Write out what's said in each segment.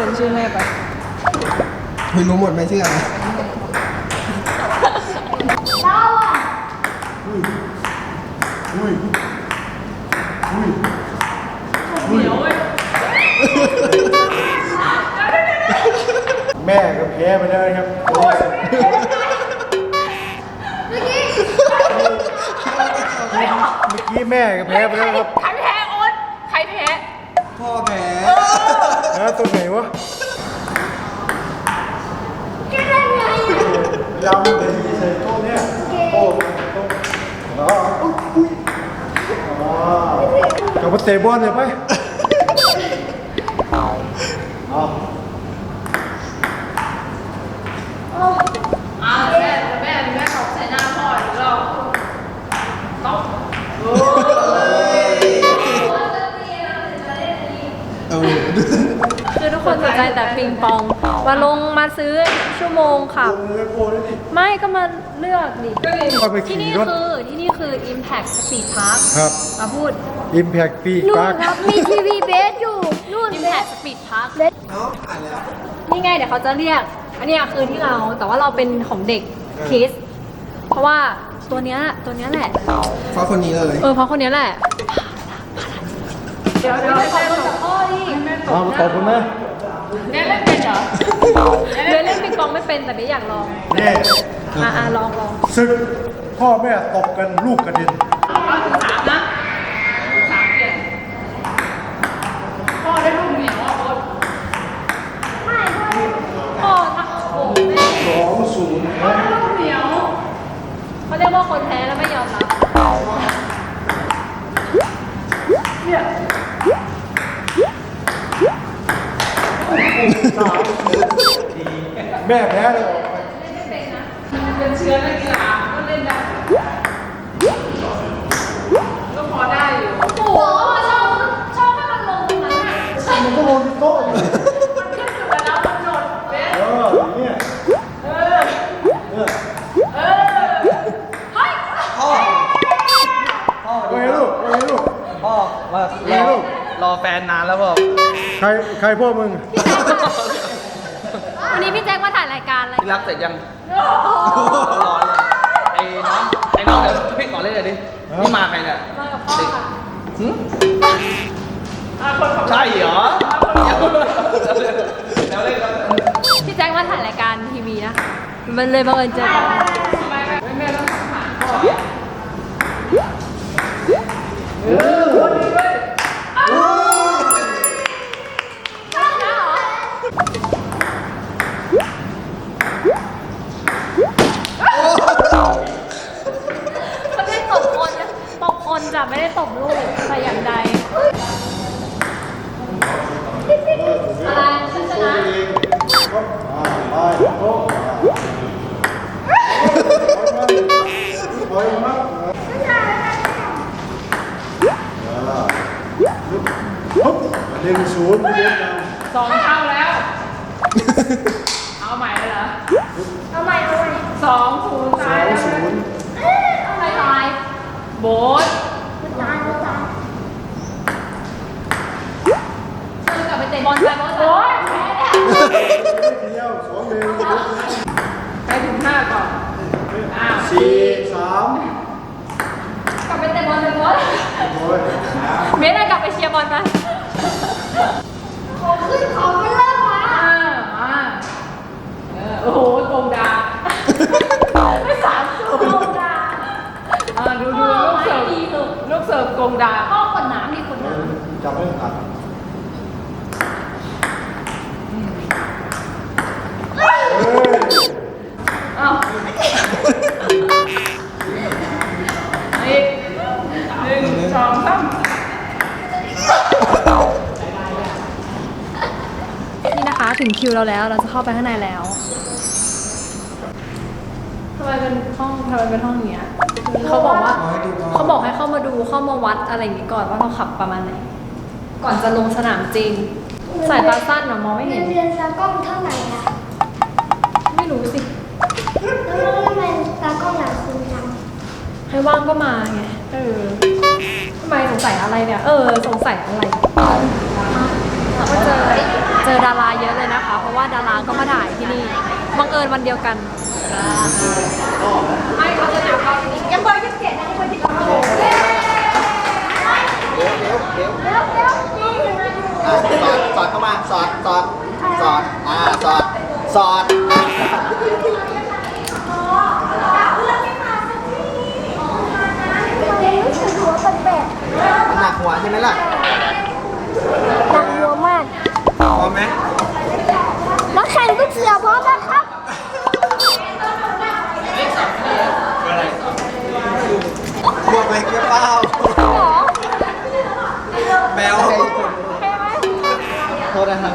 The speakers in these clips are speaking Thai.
ซ็นชื่อแม่ไปเฮ้ยรู้หมดไหมชื่ออะไรแม่ก็แพ้ไปแล้วนะครับเมื่อกี้แม่ก็แพ้ไปแล้วครับ ใครแพ้โอ๊ตใครแพ้ พ่อแพ้ แล้วตรงไหนวะยำแต่ที่ใส่โต๊ะเนี่ยโอ้โต๊ะอ๋ออุ้ยอ๋อกลับมาเตะบอลเลยไป คือทุกคนสนใจแต่ปิงปอง มาลงมาซื้อชั่วโมงค่ะโอ้ยโอ้ยนี่ไม่ก็มาเลือกดิก็ไปที่ขี่นี่รถ คือ ที่นี่คือ Impact Speed Park ครับ มาพูด Impact ปีนู่ปานร์คครับมีทีวีเบสอยู่นู่น Impact Speed Park เนาะอ่านแล้วนี่ไงเดี๋ยวเขาจะเรียก อันเนี้ยคือที่เราแต่ว่าเราเป็นของเด็กคิสเพราะว่าตัวเนี้ยตัวเนี้ยแหละ เพราะคนนี้เลย เออเพราะคนเนี้ยแหละ เดี๋ยวเดี๋ยวขอบคุณกับพ่อดิ เอาขอบคุณนะแม่ เล่นเป็นเหรอเบสเล่นปิงปองไม่เป็นแต่เบสอยากลอง นี่อะอะลองลองศึกพ่อแม่ตบกันลูกกระเด็นเอาถึงสามนะสามเปลี่ยนพ่อได้ลูกเหนียวอะโอ๊ตพ่อทักโอ้แม่สองศูนย์ พ่อได้ลูกเหนียวเขาเรียกว่าคนแพ้แล้วไม่ยอมรับ เนี่ย แม่แพ้เลยเป็นเชื้อนักกีฬาก็เล่นได้ก็พอได้อยู่โอ้โหชอบชอบให้มันลงตรงนั้นอะมันก็ลงที่โต๊ะอยู่มันขึ้นอยู่กับเรากำหนดเบสเอออย่างเนี่ยเออเออเออเฮ้ยพ่อว่าไงลูกว่าไงลูกพ่อว่าไงลูกรอแฟนนานแล้วบอกใครใครพ่อมึง รายการอะไรพี่รักเสร็จยังรอเลยไอ้น้องไอ้น้องเดี๋ยวพี่ขอเล่นหน่อยดินี่มาใครเนี่ยมากับพ่อค่ะหึอะคนขับใช่เหรอเดี๋ยวเล่นกันพี่แจ็คมาถ่ายรายการทีวีนะมันเลยบังเอิญเจอกันทำไมแม่แม่ต้องถามพ่อ นึ่งศูนย์เวียดนามสองเท่าแล้ว เอาใหม่เลยเหรอเอาใหม่เอาใหม่สองศูนย์สตาอยงแล้วศูนย์เอาใหม่ตายโบ๊ทตายตายคือกลับไปเตะบอลไปบอลโบ๊ทแพ้เนี่ยเดียวสองหนึ่งไปถึงห้าก่อนอ้าวสี่สามกลับไปเตะบอลไปบอลโอ้ยเมสได้กลับไปเชียร์บอลไหม ขอขึ้นขอขึ้นเริ่มมาอ่ามาเออโอ้โหโกงดาไม่สามศูนย์โอ้ดาอ่าดูดูลูกเสิร์ฟลูกเสิร์ฟโกงดาพ่อคนน้ำนี่คนน้ำจับไม่ทันอ้าวอีกหนึ่งสองสามำนี่นะคะ ถึงคิวเราแล้ว เราจะเข้าไปข้างในแล้วทำไมเป็นห้องทำไมเป็นห้องอย่างเงี้ยเขาบอกว่าเอาให้ดูก่อนเขาบอกให้เข้ามาดูเข้ามาวัดอะไรอย่างงี้ก่อนว่าเราขับประมาณไหน ก่อนจะลงสนามจริง สายตาสั้นเนาะมองไม่เงิเห็นนเดือนตากล้องเท่าไหร่อะไม่รู้สิแล้วทำไมตากล้องหลายคนจังให้ว่างก็มาไงเออทำไมสงสัยอะไรเนี่ย เออ สงสัยอะไรว่าเจอ เจอดาราเยอะเลยนะคะ เพราะว่าดาราก็มาถ่ายที่นี่บังเอิญวันเดียวกันไม่เขาจะหนักเขายังเบอร์ยี่สิบเจ็ดนะยังเบอร์ยี่สิบเจ็ดอะสอดสอดเข้ามาสอดสอดสอดอ่าสอดสอดหนักหัวใช่ไหมล่ะ พร้อมไหมแล้วแข่งก็เสียพร้อมนะครับบวกเล็กหรือเปล่าแบลโทษนะครับ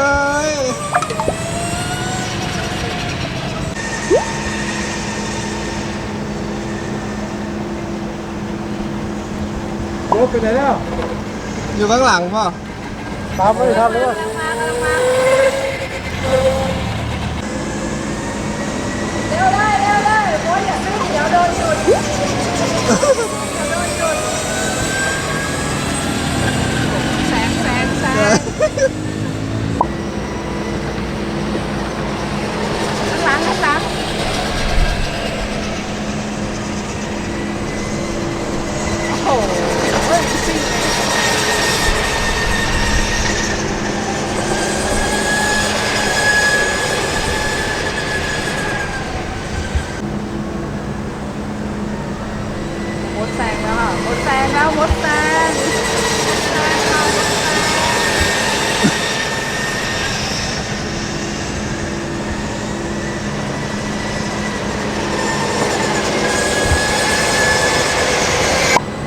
เฮ้ยโอ้ไปไหนแล้วอยู่ข้างหลังเปล่ะตามไม่ทันเลยแสงแสงแสงข้างหลังข้างหลังโอ้โห มดแซงแล้วค่ะมดแซงแล้ว มดแดงค่ะมดแซง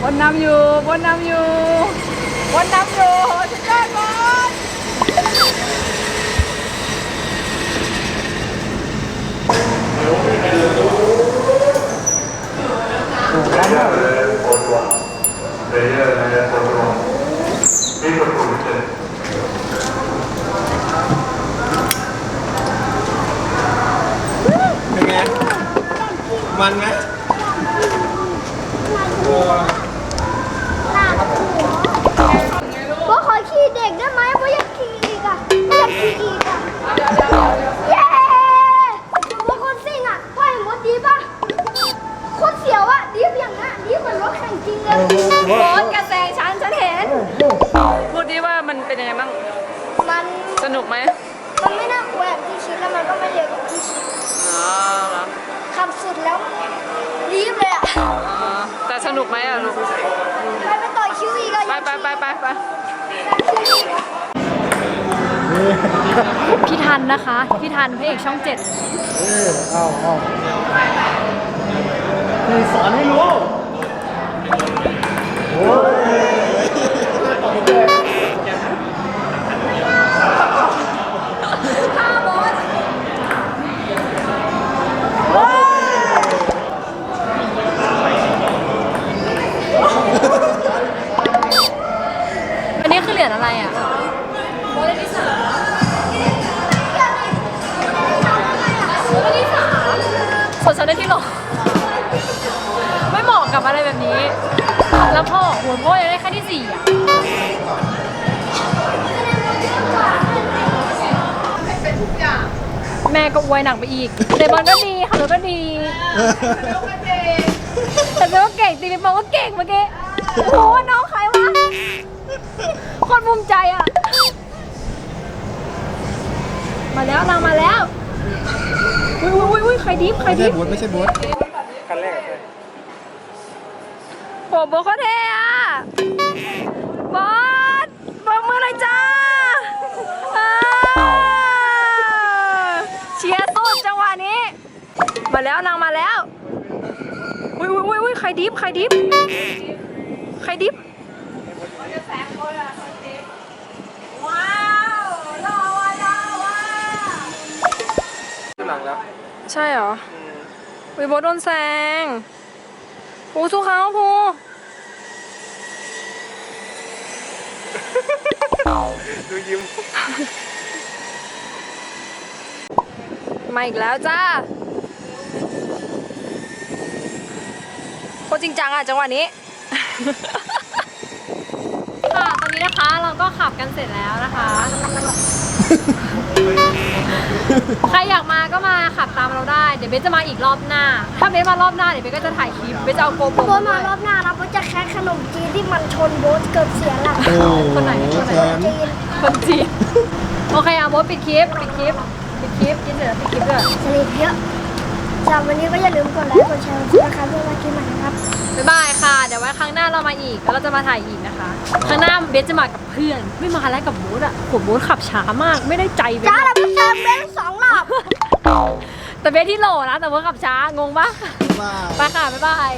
วนนำอยู่วนน้ำอยู่วนนำอยู่สุดยอดบอล เป็นไง มันไหม บ้าง มันสนุกไหมมันไม่น่ากลัวอย่างที่คิดแล้วมันก็ไม่เร็วอย่างที่คิดอ๋อเหรอขับสุดแล้วรีบเลยอะอ๋อแต่สนุกไหมอะลูกไปไปต่อคิวอีกอะไปไปไปไปไปพี่ทันนะคะ พี่ทันพระเอกช่องเจ็ดเออเอาเอานี่สอนให้รู้โอ้ นี้ แล้วพ่อหัวพ่อยังได้แค่ที่สี่อะแม่ก็อวยหนักไปอีกแต่บอลก็ดีค่ะรถก็ดีแต่เธอก็เก่งตีปิงปองก็เก่งเมื่อกี้โอ้โหน้องใครวะคนภูมิใจอะ มาแล้วนางมาแล้วอุ้ยอุ้ยอุ้ยใครดิฟใครไม่ดิใช่ฟบูธไม่ใช่บูธคันแรก ใช่โอ้โบเขาเทอะบอสบอกมือหน่อยจ้าอ่าเชียร์สุดจังหวะนี้ มาแล้วนางมาแล้ว อุ้ยอุ้ยอุ้ยอุ้ยใครดิฟใครดิฟใครดิฟว้าวรอวะรอวะหลังแล้ว ใช่เหรอวิโบทโดนแซง ภูสู้เขาภูดูยิ้ม มาอีกแล้วจ้าโคตรจริงจังอะจังหวะนี้ ค่ะตอนนี้นะคะเราก็ขับกันเสร็จแล้วนะคะ ใครอยากมาก็มาขับตามเราได้ เดี๋ยวเบสจะมาอีกรอบหน้า ถ้าเบสมารอบหน้าเดี๋ยวเบสก็จะถ่ายคลิป เบสจะเอาโกโปรโบ๊ทมารอบหน้านะโบ๊ทจะแคะขนมจีนที่มันชนโบ๊ทเกือบเสียหลักโอ้โหคนไหนคนไหนแชมป์จีนคนจีนโอเคอะโบทปิดคลิป ปิดคลิป ปิดคลิปกินเสร็จแล้วปิดคลิปด้วยสลิปเยอะสำหรับวันนี้ก็อย่าลืมกดไลค์กดแชร์กดซับสไครต์เพื่อมากินใหม่ วไว้ครั้งหน้าเรามาอีกแล้วเราจะมาถ่ายอีกนะคะ ครั้งหน้าเบสจะมากับเพื่อน ไม่มาแล้วกับโบ๊ทอะผมโบ๊ทขับช้ามาก ไม่ได้ใจเบสจ้าเราไปเติมเบนสองรอบแต่เบสที่โหลนะแต่ว่าขับช้างงปะบ้าไปค่ะบ๊ายบาย